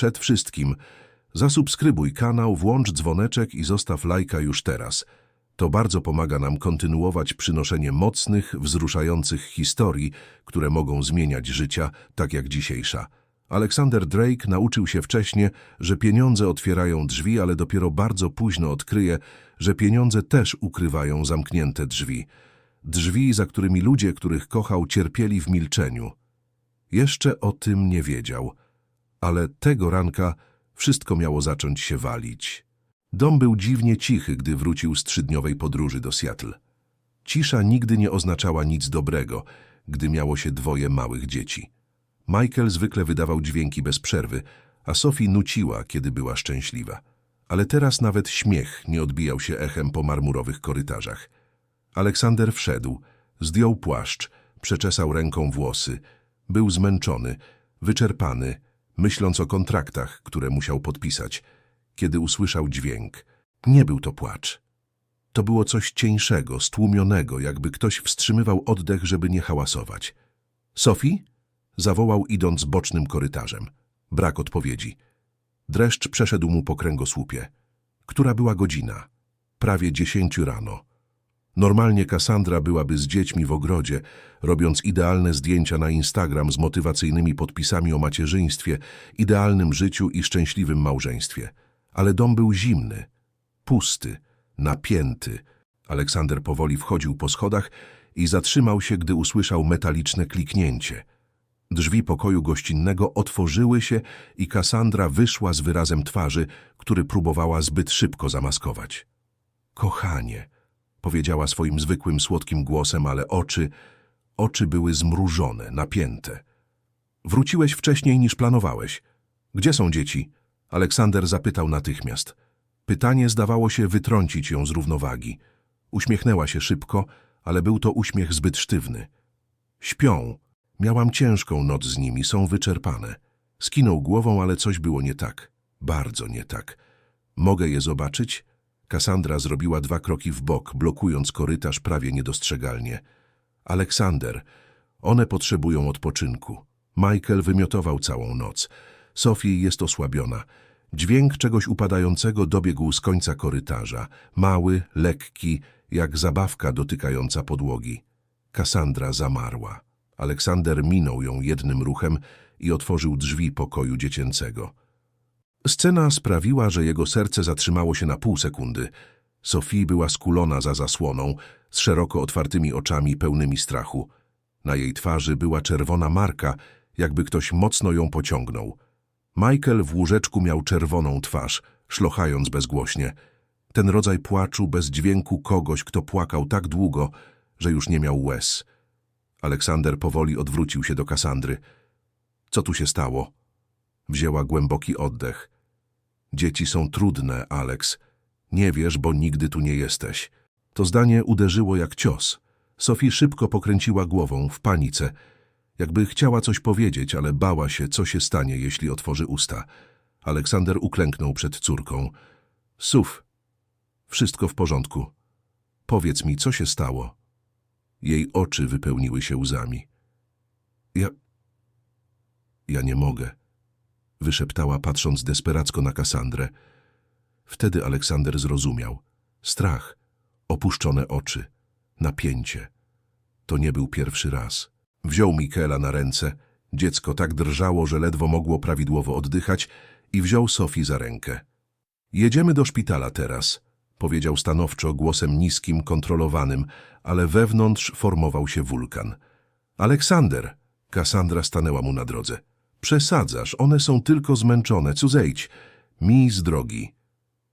przed wszystkim zasubskrybuj kanał, włącz dzwoneczek i zostaw lajka już teraz. To bardzo pomaga nam kontynuować przynoszenie mocnych, wzruszających historii, które mogą zmieniać życia, tak jak dzisiejsza. Alexander Drake nauczył się wcześniej, że pieniądze otwierają drzwi, ale dopiero bardzo późno odkryje, że pieniądze też ukrywają zamknięte drzwi. Drzwi, za którymi ludzie, których kochał, cierpieli w milczeniu. Jeszcze o tym nie wiedział, ale tego ranka wszystko miało zacząć się walić. Dom był dziwnie cichy, gdy wrócił z trzydniowej podróży do Seattle. Cisza nigdy nie oznaczała nic dobrego, gdy miało się dwoje małych dzieci. Michael zwykle wydawał dźwięki bez przerwy, a Sophie nuciła, kiedy była szczęśliwa. Ale teraz nawet śmiech nie odbijał się echem po marmurowych korytarzach. Aleksander wszedł, zdjął płaszcz, przeczesał ręką włosy. Był zmęczony, wyczerpany, myśląc o kontraktach, które musiał podpisać, kiedy usłyszał dźwięk. Nie był to płacz. To było coś cieńszego, stłumionego, jakby ktoś wstrzymywał oddech, żeby nie hałasować. Sophie? Zawołał idąc bocznym korytarzem. Brak odpowiedzi. Dreszcz przeszedł mu po kręgosłupie. Która była godzina? Prawie dziesięciu rano. Normalnie Cassandra byłaby z dziećmi w ogrodzie, robiąc idealne zdjęcia na Instagram z motywacyjnymi podpisami o macierzyństwie, idealnym życiu i szczęśliwym małżeństwie. Ale dom był zimny, pusty, napięty. Aleksander powoli wchodził po schodach i zatrzymał się, gdy usłyszał metaliczne kliknięcie. Drzwi pokoju gościnnego otworzyły się i Cassandra wyszła z wyrazem twarzy, który próbowała zbyt szybko zamaskować. Kochanie, powiedziała swoim zwykłym, słodkim głosem, ale oczy, oczy były zmrużone, napięte. Wróciłeś wcześniej niż planowałeś. Gdzie są dzieci? Aleksander zapytał natychmiast. Pytanie zdawało się wytrącić ją z równowagi. Uśmiechnęła się szybko, ale był to uśmiech zbyt sztywny. Śpią. Miałam ciężką noc z nimi, są wyczerpane. Skinął głową, ale coś było nie tak. Bardzo nie tak. Mogę je zobaczyć? Kassandra zrobiła dwa kroki w bok, blokując korytarz prawie niedostrzegalnie. Aleksander, one potrzebują odpoczynku. Michael wymiotował całą noc. Sophie jest osłabiona. Dźwięk czegoś upadającego dobiegł z końca korytarza. Mały, lekki, jak zabawka dotykająca podłogi. Kassandra zamarła. Aleksander minął ją jednym ruchem i otworzył drzwi pokoju dziecięcego. Scena sprawiła, że jego serce zatrzymało się na pół sekundy. Sophie była skulona za zasłoną, z szeroko otwartymi oczami pełnymi strachu. Na jej twarzy była czerwona marka, jakby ktoś mocno ją pociągnął. Michael w łóżeczku miał czerwoną twarz, szlochając bezgłośnie. Ten rodzaj płaczu bez dźwięku kogoś, kto płakał tak długo, że już nie miał łez. Aleksander powoli odwrócił się do Kasandry. Co tu się stało? Wzięła głęboki oddech. Dzieci są trudne, Alex. Nie wiesz, bo nigdy tu nie jesteś. To zdanie uderzyło jak cios. Sophie szybko pokręciła głową w panice, jakby chciała coś powiedzieć, ale bała się, co się stanie, jeśli otworzy usta. Aleksander uklęknął przed córką. Suf, wszystko w porządku. Powiedz mi, co się stało? Jej oczy wypełniły się łzami. Ja... Ja nie mogę wyszeptała, patrząc desperacko na Kasandrę. Wtedy Aleksander zrozumiał. Strach, opuszczone oczy, napięcie. To nie był pierwszy raz. Wziął Mikela na ręce, dziecko tak drżało, że ledwo mogło prawidłowo oddychać i wziął Sofii za rękę. Jedziemy do szpitala teraz, powiedział stanowczo głosem niskim, kontrolowanym, ale wewnątrz formował się wulkan. Aleksander! Kassandra stanęła mu na drodze. Przesadzasz, one są tylko zmęczone, co zejdź. Mi z drogi.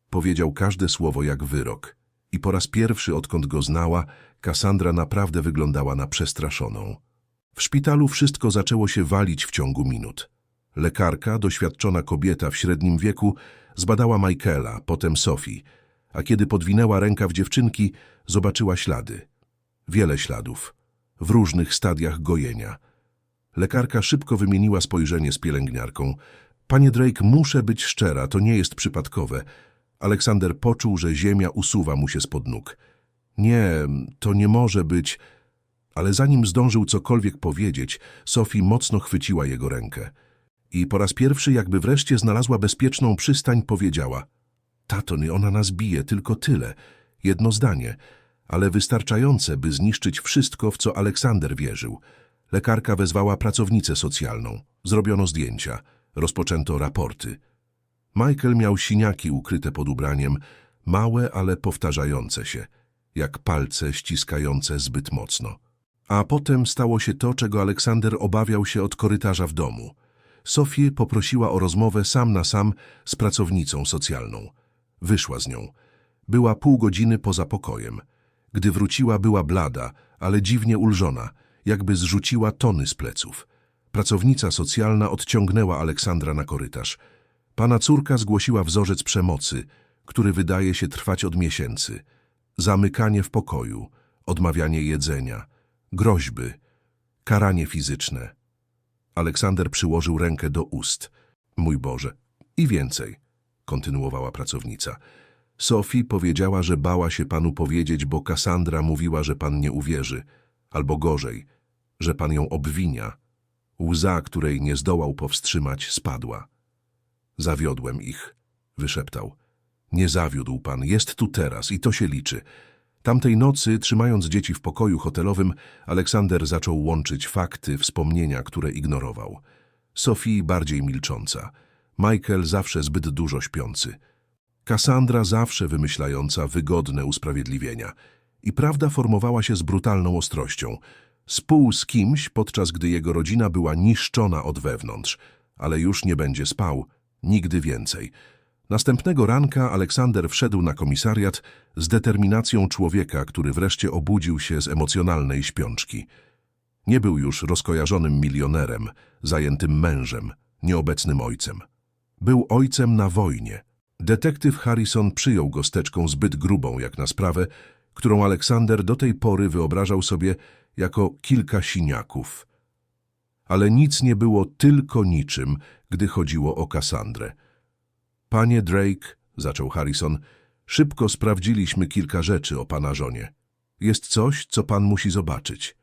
Powiedział każde słowo jak wyrok. I po raz pierwszy, odkąd go znała, Kassandra naprawdę wyglądała na przestraszoną. W szpitalu wszystko zaczęło się walić w ciągu minut. Lekarka, doświadczona kobieta w średnim wieku, zbadała Michaela, potem Sophie, a kiedy podwinęła rękaw dziewczynki, zobaczyła ślady. Wiele śladów, w różnych stadiach gojenia – Lekarka szybko wymieniła spojrzenie z pielęgniarką. Panie Drake, muszę być szczera, to nie jest przypadkowe. Aleksander poczuł, że ziemia usuwa mu się spod nóg. Nie, to nie może być... Ale zanim zdążył cokolwiek powiedzieć, Sophie mocno chwyciła jego rękę. I po raz pierwszy, jakby wreszcie znalazła bezpieczną przystań, powiedziała Tato, nie ona nas bije, tylko tyle. Jedno zdanie, ale wystarczające, by zniszczyć wszystko, w co Aleksander wierzył. Lekarka wezwała pracownicę socjalną. Zrobiono zdjęcia. Rozpoczęto raporty. Michael miał siniaki ukryte pod ubraniem, małe, ale powtarzające się, jak palce ściskające zbyt mocno. A potem stało się to, czego Aleksander obawiał się od korytarza w domu. Sofię poprosiła o rozmowę sam na sam z pracownicą socjalną. Wyszła z nią. Była pół godziny poza pokojem. Gdy wróciła, była blada, ale dziwnie ulżona, jakby zrzuciła tony z pleców. Pracownica socjalna odciągnęła Aleksandra na korytarz. Pana córka zgłosiła wzorzec przemocy, który wydaje się trwać od miesięcy. Zamykanie w pokoju, odmawianie jedzenia, groźby, karanie fizyczne. Aleksander przyłożył rękę do ust. Mój Boże, i więcej, kontynuowała pracownica. Sophie powiedziała, że bała się panu powiedzieć, bo Kassandra mówiła, że pan nie uwierzy, albo gorzej, że pan ją obwinia. Łza, której nie zdołał powstrzymać, spadła. Zawiodłem ich, wyszeptał. Nie zawiódł pan, jest tu teraz i to się liczy. Tamtej nocy, trzymając dzieci w pokoju hotelowym, Aleksander zaczął łączyć fakty, wspomnienia, które ignorował. Sophie bardziej milcząca, Michael zawsze zbyt dużo śpiący, Kassandra zawsze wymyślająca wygodne usprawiedliwienia. I prawda formowała się z brutalną ostrością. Spół z kimś, podczas gdy jego rodzina była niszczona od wewnątrz, ale już nie będzie spał, nigdy więcej. Następnego ranka Aleksander wszedł na komisariat z determinacją człowieka, który wreszcie obudził się z emocjonalnej śpiączki. Nie był już rozkojarzonym milionerem, zajętym mężem, nieobecnym ojcem. Był ojcem na wojnie. Detektyw Harrison przyjął go steczką zbyt grubą jak na sprawę, którą Aleksander do tej pory wyobrażał sobie jako kilka siniaków. Ale nic nie było tylko niczym, gdy chodziło o Kassandrę. Panie Drake, zaczął Harrison, szybko sprawdziliśmy kilka rzeczy o pana żonie. Jest coś, co pan musi zobaczyć.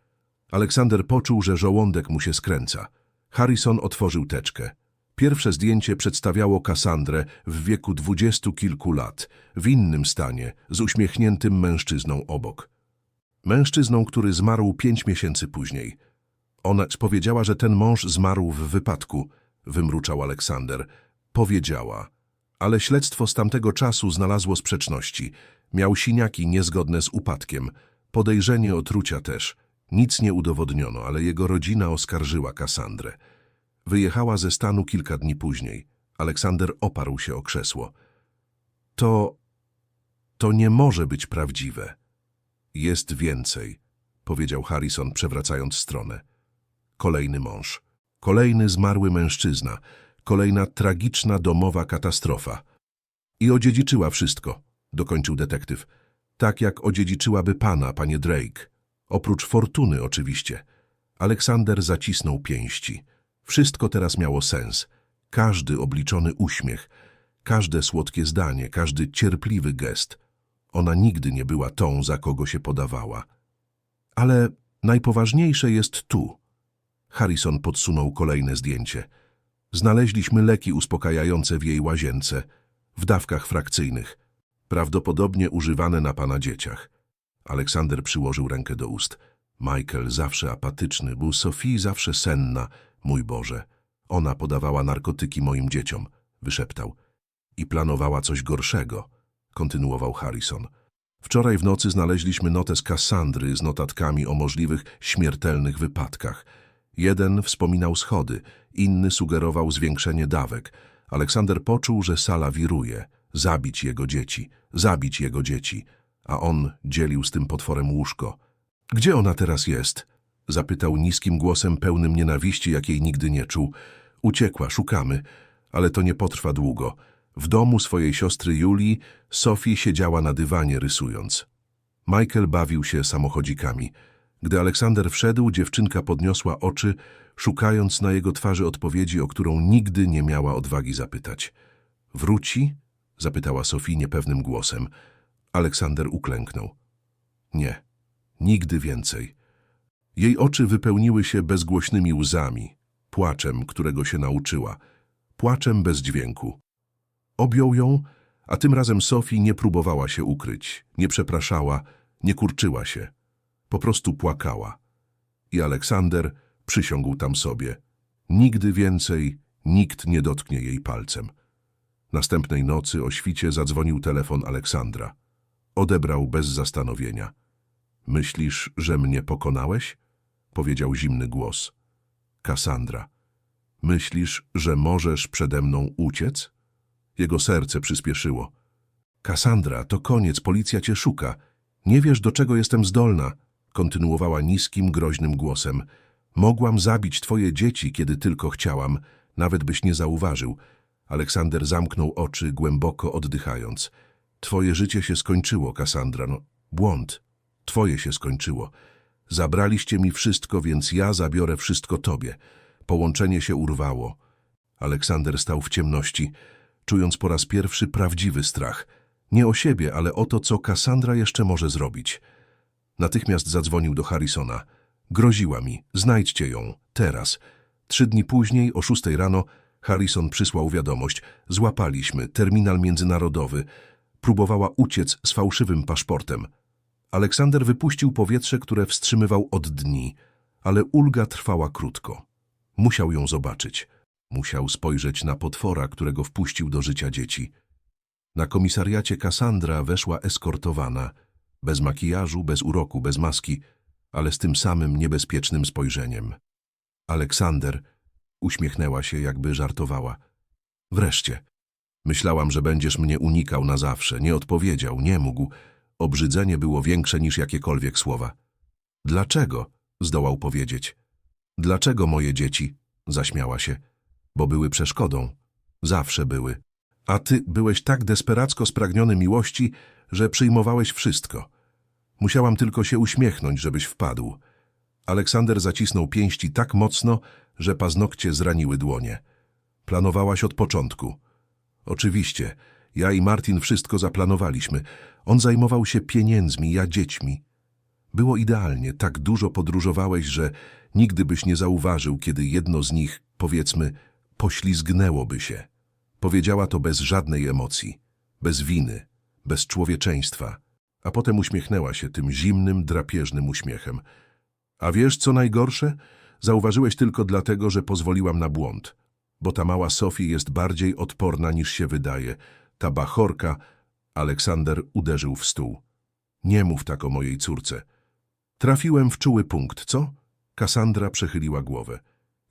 Aleksander poczuł, że żołądek mu się skręca. Harrison otworzył teczkę. Pierwsze zdjęcie przedstawiało Kassandrę w wieku dwudziestu kilku lat, w innym stanie, z uśmiechniętym mężczyzną obok. Mężczyzną, który zmarł pięć miesięcy później. Ona powiedziała, że ten mąż zmarł w wypadku, wymruczał Aleksander. Powiedziała. Ale śledztwo z tamtego czasu znalazło sprzeczności. Miał siniaki niezgodne z upadkiem. Podejrzenie otrucia też. Nic nie udowodniono, ale jego rodzina oskarżyła Kassandrę. Wyjechała ze stanu kilka dni później. Aleksander oparł się o krzesło. To... to nie może być prawdziwe. Jest więcej, powiedział Harrison, przewracając stronę. Kolejny mąż. Kolejny zmarły mężczyzna. Kolejna tragiczna domowa katastrofa. I odziedziczyła wszystko, dokończył detektyw. Tak jak odziedziczyłaby pana, panie Drake. Oprócz fortuny oczywiście. Aleksander zacisnął pięści. Wszystko teraz miało sens. Każdy obliczony uśmiech, każde słodkie zdanie, każdy cierpliwy gest. Ona nigdy nie była tą, za kogo się podawała. Ale najpoważniejsze jest tu. Harrison podsunął kolejne zdjęcie. Znaleźliśmy leki uspokajające w jej łazience, w dawkach frakcyjnych, prawdopodobnie używane na pana dzieciach. Aleksander przyłożył rękę do ust. Michael zawsze apatyczny, był Sophie zawsze senna, Mój Boże, ona podawała narkotyki moim dzieciom, wyszeptał. I planowała coś gorszego, kontynuował Harrison. Wczoraj w nocy znaleźliśmy notę z Kassandry z notatkami o możliwych śmiertelnych wypadkach. Jeden wspominał schody, inny sugerował zwiększenie dawek. Aleksander poczuł, że sala wiruje. Zabić jego dzieci, zabić jego dzieci. A on dzielił z tym potworem łóżko. Gdzie ona teraz jest? Zapytał niskim głosem pełnym nienawiści, jakiej nigdy nie czuł. Uciekła, szukamy, ale to nie potrwa długo. W domu swojej siostry Julii Sophie siedziała na dywanie rysując. Michael bawił się samochodzikami. Gdy Aleksander wszedł, dziewczynka podniosła oczy, szukając na jego twarzy odpowiedzi, o którą nigdy nie miała odwagi zapytać. Wróci? zapytała Sophie niepewnym głosem. Aleksander uklęknął. Nie, nigdy więcej. Jej oczy wypełniły się bezgłośnymi łzami. płaczem, którego się nauczyła, płaczem bez dźwięku. Objął ją, a tym razem Sophie nie próbowała się ukryć, nie przepraszała, nie kurczyła się. Po prostu płakała. I Aleksander przysiągł tam sobie. Nigdy więcej nikt nie dotknie jej palcem. Następnej nocy o świcie zadzwonił telefon Aleksandra. Odebrał bez zastanowienia. Myślisz, że mnie pokonałeś? Powiedział zimny głos. Kassandra. Myślisz, że możesz przede mną uciec? Jego serce przyspieszyło. Kassandra, to koniec, policja cię szuka. Nie wiesz, do czego jestem zdolna, kontynuowała niskim, groźnym głosem. Mogłam zabić twoje dzieci, kiedy tylko chciałam, nawet byś nie zauważył. Aleksander zamknął oczy, głęboko oddychając. Twoje życie się skończyło, Kassandra. No, błąd. Twoje się skończyło. Zabraliście mi wszystko, więc ja zabiorę wszystko tobie. Połączenie się urwało. Aleksander stał w ciemności, czując po raz pierwszy prawdziwy strach. Nie o siebie, ale o to, co Kassandra jeszcze może zrobić. Natychmiast zadzwonił do Harrisona. Groziła mi, znajdźcie ją, teraz. Trzy dni później, o szóstej rano, Harrison przysłał wiadomość. Złapaliśmy, terminal międzynarodowy. Próbowała uciec z fałszywym paszportem. Aleksander wypuścił powietrze, które wstrzymywał od dni, ale ulga trwała krótko. Musiał ją zobaczyć. Musiał spojrzeć na potwora, którego wpuścił do życia dzieci. Na komisariacie Kassandra weszła eskortowana, bez makijażu, bez uroku, bez maski, ale z tym samym niebezpiecznym spojrzeniem. Aleksander uśmiechnęła się, jakby żartowała. Wreszcie. Myślałam, że będziesz mnie unikał na zawsze. Nie odpowiedział, nie mógł. Obrzydzenie było większe niż jakiekolwiek słowa. Dlaczego? zdołał powiedzieć. Dlaczego moje dzieci? zaśmiała się. Bo były przeszkodą. Zawsze były. A ty byłeś tak desperacko spragniony miłości, że przyjmowałeś wszystko. Musiałam tylko się uśmiechnąć, żebyś wpadł. Aleksander zacisnął pięści tak mocno, że paznokcie zraniły dłonie. Planowałaś od początku. Oczywiście, ja i Martin wszystko zaplanowaliśmy. On zajmował się pieniędzmi, ja dziećmi. Było idealnie, tak dużo podróżowałeś, że nigdy byś nie zauważył, kiedy jedno z nich, powiedzmy, poślizgnęłoby się. Powiedziała to bez żadnej emocji, bez winy, bez człowieczeństwa, a potem uśmiechnęła się tym zimnym, drapieżnym uśmiechem. A wiesz, co najgorsze? Zauważyłeś tylko dlatego, że pozwoliłam na błąd, bo ta mała Sofie jest bardziej odporna niż się wydaje. Ta bachorka... Aleksander uderzył w stół. Nie mów tak o mojej córce. Trafiłem w czuły punkt, co? Kassandra przechyliła głowę.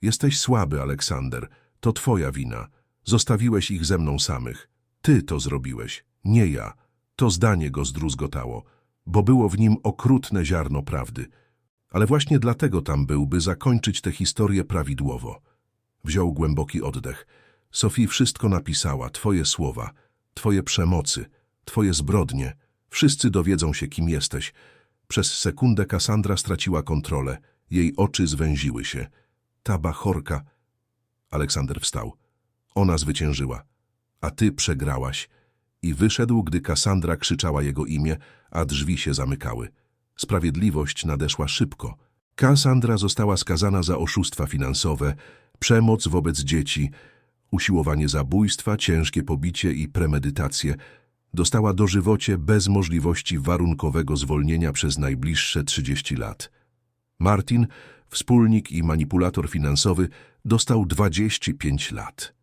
Jesteś słaby, Aleksander. To twoja wina. Zostawiłeś ich ze mną samych. Ty to zrobiłeś, nie ja. To zdanie go zdruzgotało, bo było w nim okrutne ziarno prawdy. Ale właśnie dlatego tam był, by zakończyć tę historię prawidłowo. Wziął głęboki oddech. Sofii wszystko napisała, twoje słowa, twoje przemocy, twoje zbrodnie. Wszyscy dowiedzą się, kim jesteś. Przez sekundę Kassandra straciła kontrolę. Jej oczy zwęziły się. Ta bachorka... Aleksander wstał. Ona zwyciężyła, a ty przegrałaś. I wyszedł, gdy Kassandra krzyczała jego imię, a drzwi się zamykały. Sprawiedliwość nadeszła szybko. Kassandra została skazana za oszustwa finansowe, przemoc wobec dzieci, usiłowanie zabójstwa, ciężkie pobicie i premedytację. Dostała dożywocie bez możliwości warunkowego zwolnienia przez najbliższe 30 lat. Martin, wspólnik i manipulator finansowy, dostał 25 lat.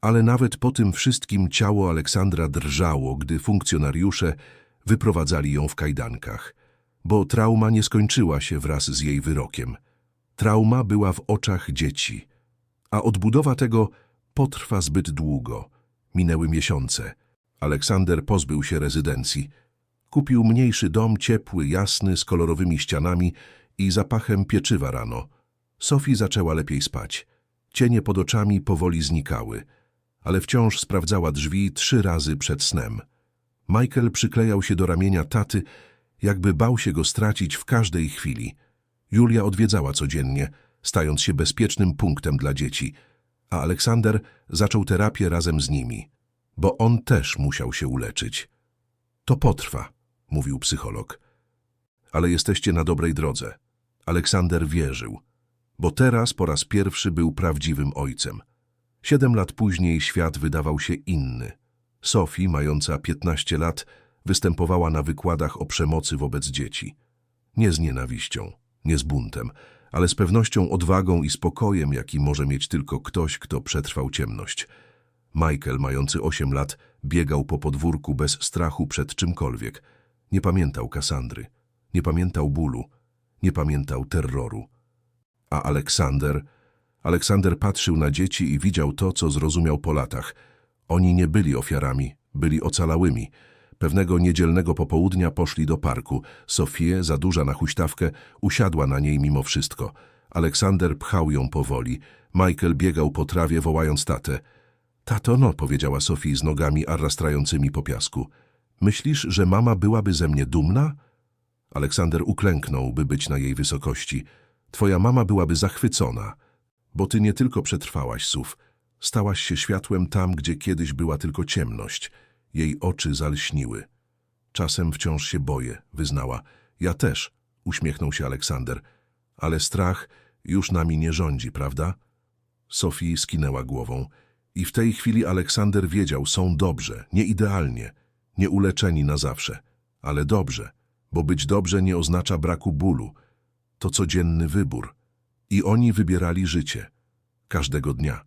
Ale nawet po tym wszystkim ciało Aleksandra drżało, gdy funkcjonariusze wyprowadzali ją w kajdankach, bo trauma nie skończyła się wraz z jej wyrokiem. Trauma była w oczach dzieci, a odbudowa tego potrwa zbyt długo. Minęły miesiące. Aleksander pozbył się rezydencji. Kupił mniejszy dom, ciepły, jasny, z kolorowymi ścianami i zapachem pieczywa rano. Sophie zaczęła lepiej spać. Cienie pod oczami powoli znikały, ale wciąż sprawdzała drzwi trzy razy przed snem. Michael przyklejał się do ramienia taty, jakby bał się go stracić w każdej chwili. Julia odwiedzała codziennie, stając się bezpiecznym punktem dla dzieci, a Aleksander zaczął terapię razem z nimi, bo on też musiał się uleczyć. To potrwa, mówił psycholog. Ale jesteście na dobrej drodze. Aleksander wierzył, bo teraz po raz pierwszy był prawdziwym ojcem. Siedem lat później świat wydawał się inny. Sophie, mająca 15 lat, występowała na wykładach o przemocy wobec dzieci. Nie z nienawiścią, nie z buntem, ale z pewnością odwagą i spokojem, jaki może mieć tylko ktoś, kto przetrwał ciemność. Michael, mający 8 lat, biegał po podwórku bez strachu przed czymkolwiek. Nie pamiętał Kasandry, nie pamiętał bólu, nie pamiętał terroru. A Aleksander... Aleksander patrzył na dzieci i widział to, co zrozumiał po latach. Oni nie byli ofiarami, byli ocalałymi. Pewnego niedzielnego popołudnia poszli do parku. Sofię, za duża na huśtawkę, usiadła na niej mimo wszystko. Aleksander pchał ją powoli. Michael biegał po trawie, wołając tatę. Tato, no, powiedziała Sofii z nogami arrastrającymi po piasku. Myślisz, że mama byłaby ze mnie dumna? Aleksander uklęknął, by być na jej wysokości. Twoja mama byłaby zachwycona, bo ty nie tylko przetrwałaś sów, stałaś się światłem tam, gdzie kiedyś była tylko ciemność. Jej oczy zalśniły. Czasem wciąż się boję, wyznała. Ja też, uśmiechnął się Aleksander. Ale strach już nami nie rządzi, prawda? Sofii skinęła głową. I w tej chwili Aleksander wiedział, są dobrze, nie idealnie, nie uleczeni na zawsze, ale dobrze, bo być dobrze nie oznacza braku bólu. To codzienny wybór. I oni wybierali życie. Każdego dnia.